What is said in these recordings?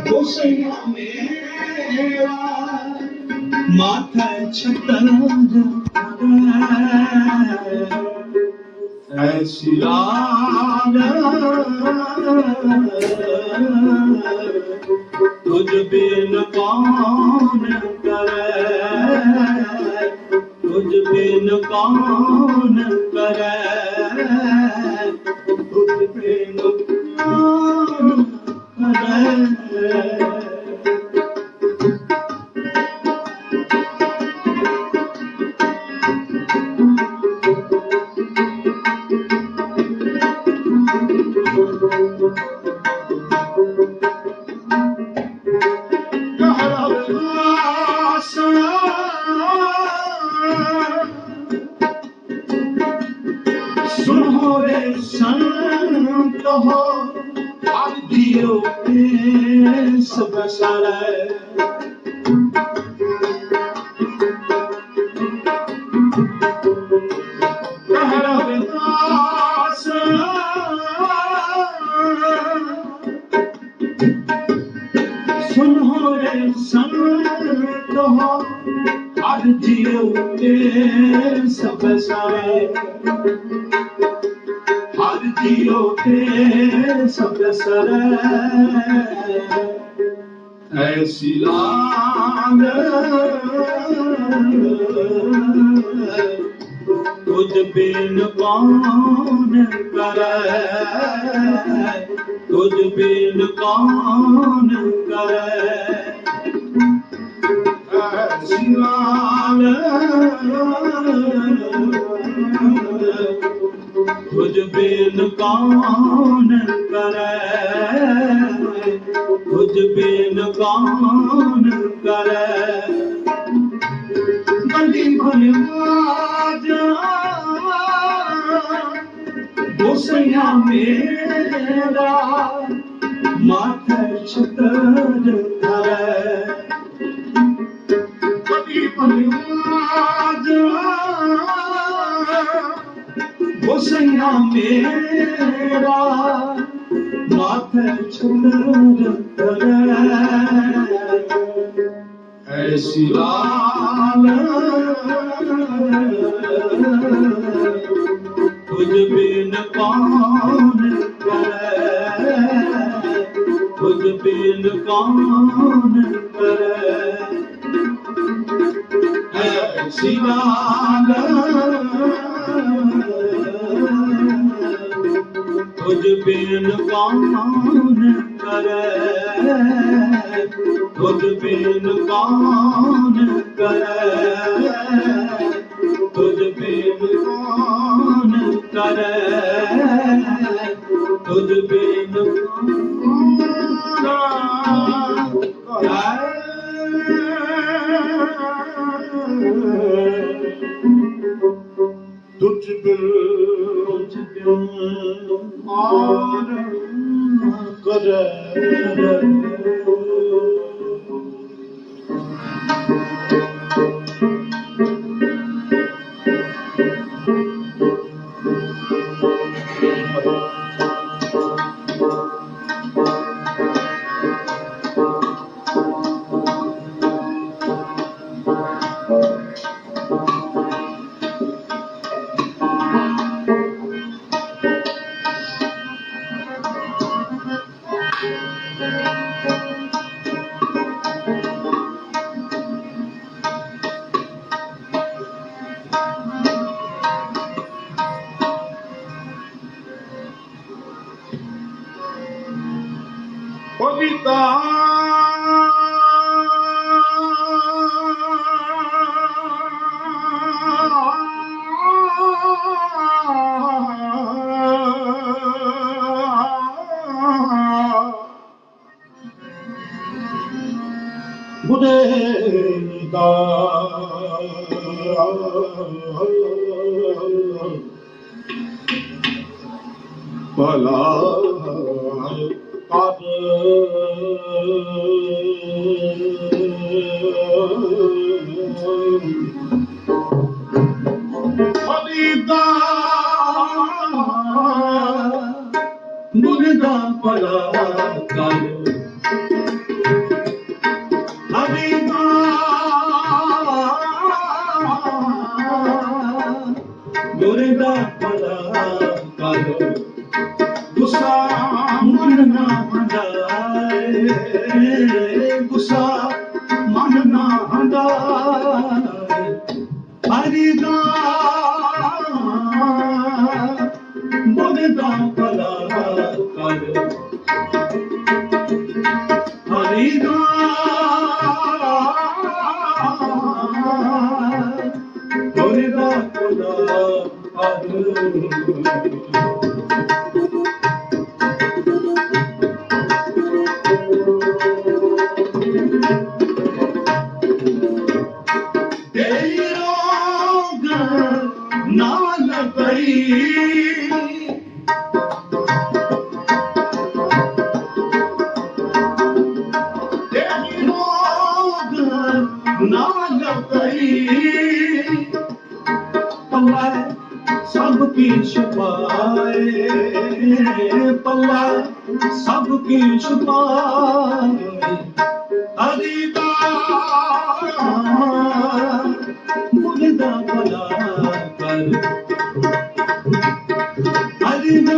गोसैया मेरा माथा छतर ऐसी लाल तुझ बिन कौन करे तुझ बिन कौन करे ਸਭੇ ਹਰ ਜੀਉ ਤੇ ਸਭ ਸਰੈ ਐਸੀ ਲਾਂਗ ਤੁਝ ਬਿਨ ਕੌਣ ਕਰੈ ਤੁਝ ਬਿਨ ਕੌਣ ਕਰੈ ਐਸੀ ਲਾਂਗ ਕੁਝ ਬੇਨ ਕਾਨ ਕਰੈ। ਕੁਝ ਬੇਨ ਕਾਨ ਕਰੈ। ਬੰਦੀ ਭਰਵਾ ਜਾ ਉਸਿਆ ਮੇਰਾ, ਮਾਥੇ ਛਤਰ ਕਰੈ ਬੰਦੀ ਭਰਵਾ गोसैया मेरा माथे छतर धरे ऐसी लाल तुझ बिन कौन करे तुझ बिन कौन करे ऐसी लाल ਬਿਨ ਕਾਨ ਕਰੈ, ਖੁਦ ਬਿਨ ਕਾਨ ਕਰੈ, ਖੁਦ ਬਿਨ ਕਾਨ ਕਰੈ, ਖੁਦ ਬਿਨ ਕਾਨ ਕਰੈ। ਤੁਝ ਬਿਨ ਤੁਝ ਬਿਨ Ağrım kırılır ਬੁੜੇ ਦਾ ਭਲਾ ਕਰ ਖਰੀਦਾ দোরে দাপলা কালো। দুসা মুখনা মাদায় ਸਭ ਕੀ ਛੁਪਾਏ ਅਦੀਦਾ ਮੁਰਦਾ ਭਲਾ ਕਰ ਅਦੀਦਾ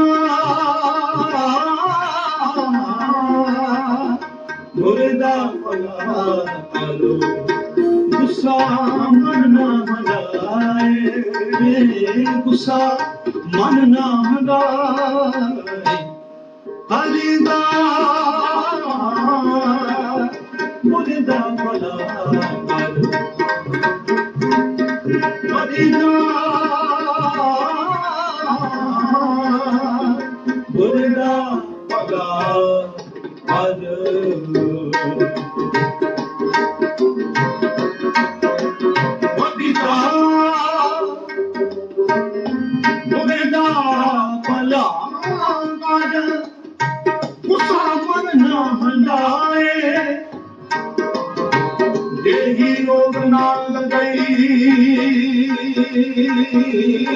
ਮੁਰਦਾ ਭਲਾ ਕਰੋ ਗੁੱਸਾ ਮਨ ਨਾ ਹਟਾਏ ਗੁੱਸਾ ਮਨ ਨਾ ਹਟਾਏ Alida, Mulida, Mulida.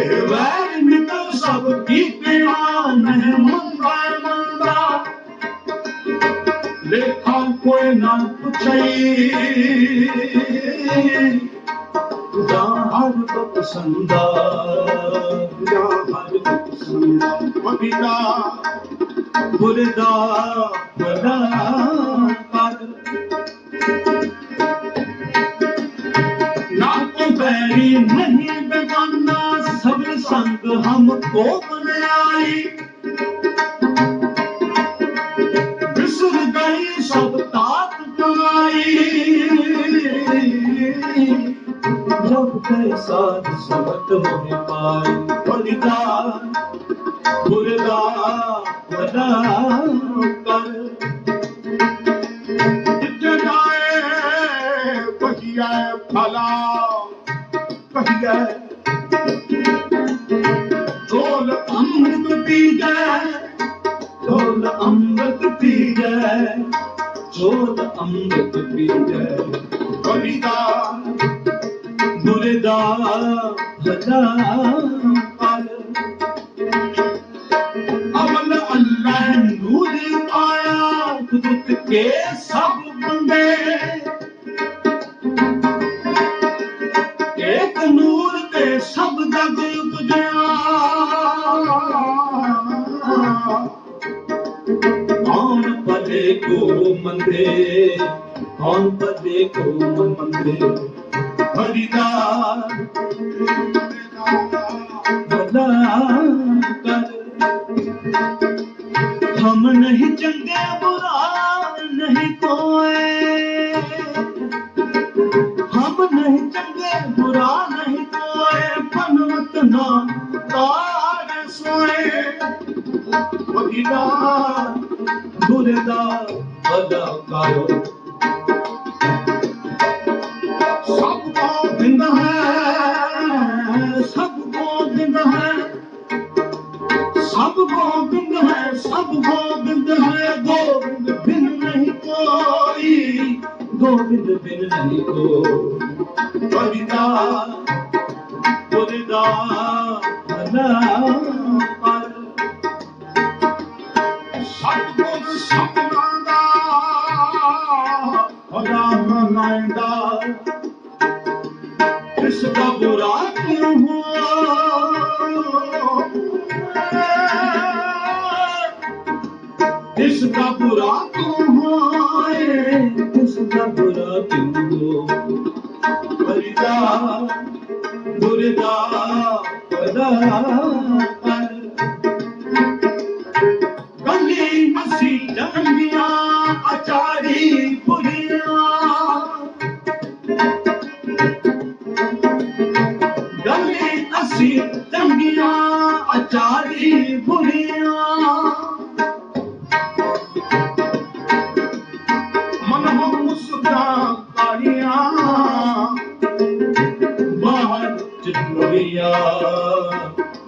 ਵੈਰ ਮਿਟਾਉ ਸਭ ਕੀਤਿਆ ਨਹਿ ਮੰਦਾ ਮੰਦਾ ਲੇਖਾਂ ਕੋਈ ਨਾ ਪੁੱਛਈ। ਜਾ ਹਰ ਪਸੰਦਾ ਜਾ ਹਰ ਪਸੰਦਾ ਵਗਿਦਾ ਗੁਰਦਾ ਵਦਾ ਕਰ ਨਾ ਤੂੰ ਬੈਰੀ ਨਹੀਂ संग हमको बनाई बिसर गई सब तात कमाई जब कैसा सबत मोहे पाई बलिदा ਜੋਨ ਅੰਮ੍ਰਿਤ ਪੀਂਦਾ ਬਲਿਦਾ ਦੁਰਦਾ ਹਜ਼ਾਰ। ਪਰ ਅਮਨ ਅੱਲਾ ਨੂਰ ਆਇਆ ਖੁਦ ਕੇ ਸਭ ਬੰਦੇ ਇੱਕ ਨੂਰ ਤੇ ਸਭ ਦਾ को मंदे कौन पदे को मंदे हरिदार भला कर हम नहीं चंगे बुरा नहीं कोई हम नहीं चंगे बुरा नहीं कोई पनवत ना तार सोए वकीला गुरदा ਸਦਾ ਕਰੋ ਸਭ ਕੋ ਦਿੰਦਾ ਹੈ ਸਭ ਕੋ ਦਿੰਦਾ ਹੈ ਸਭ ਕੋ ਦਿੰਦਾ ਹੈ ਸਭ ਕੋ ਦਿੰਦਾ ਹੈ ਗੋਬਿੰਦ ਬਿਨ ਨਹੀਂ ਕੋਈ ਗੋਬਿੰਦ ਬਿਨ ਨਹੀਂ ਕੋਈ ਕਵਿਤਾ ਉਹਦਾ ਨਾ ਰਾਮ ਨਾਇੰਦਾ ਇਸ ਦਾ ਬੁਰਾ ਕਿਉਂ ਹੋਇਆ? ਇਸ ਦਾ ਬੁਰਾ ਕਿਉਂ ਹੋਇਆ? ਇਸ ਦਾ ਬੁਰਾ ਕਿਉਂ ਹੋਇਆ? ਬੁਰੇ ਦਾ ਬੁਰੇ ਦਾ ਮਨ ਹੋ ਮੁਸਕਾ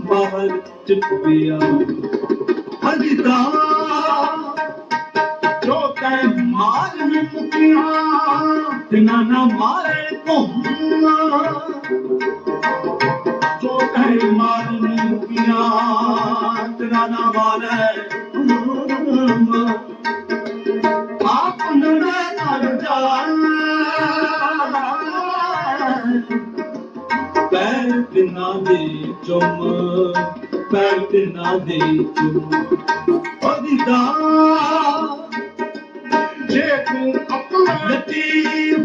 ਬਾਹਰ ਚਿੱਟੀਆਂ ਹਜਦਾ ਜੋ ਤੈ ਮਾਰ ਨੂੰ ਮੁਕੀਆਂ ਤਿਨਾ ਨਾ ਮਾਰੇ ਘੁੰਮਾ ਪੈਰ ਤਿਨਾ ਦੇ ਚੁੰਮ ਪੈਰ ਤਿਨਾ ਦੇ ਚੁੰਮ ਉਹਦਾ ਜੇ ਤੂੰ ਆਪਣਾ ਲਤੀਫ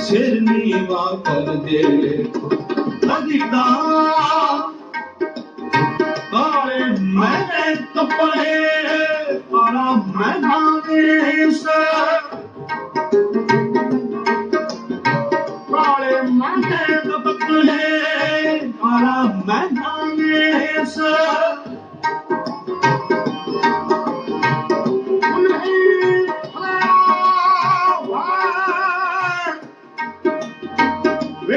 शेरनी वापर दे अधिकार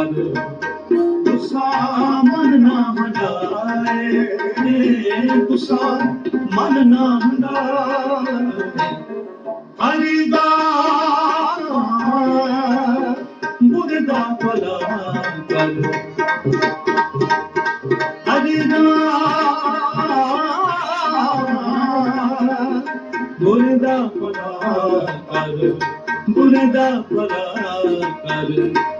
ਕਰ ਗੁੱਸਾ ਮਨ ਨਾ ਹਟਾਏ ਗੁੱਸਾ ਮਨ ਨਾ ਹਟਾਏ ਹਰੀ ਦਾ ਬੁੱਧ ਦਾ ਭਲਾ ਕਰ ਹਰੀ ਦਾ ਕਰ ਬੁੱਧ ਦਾ ਕਰ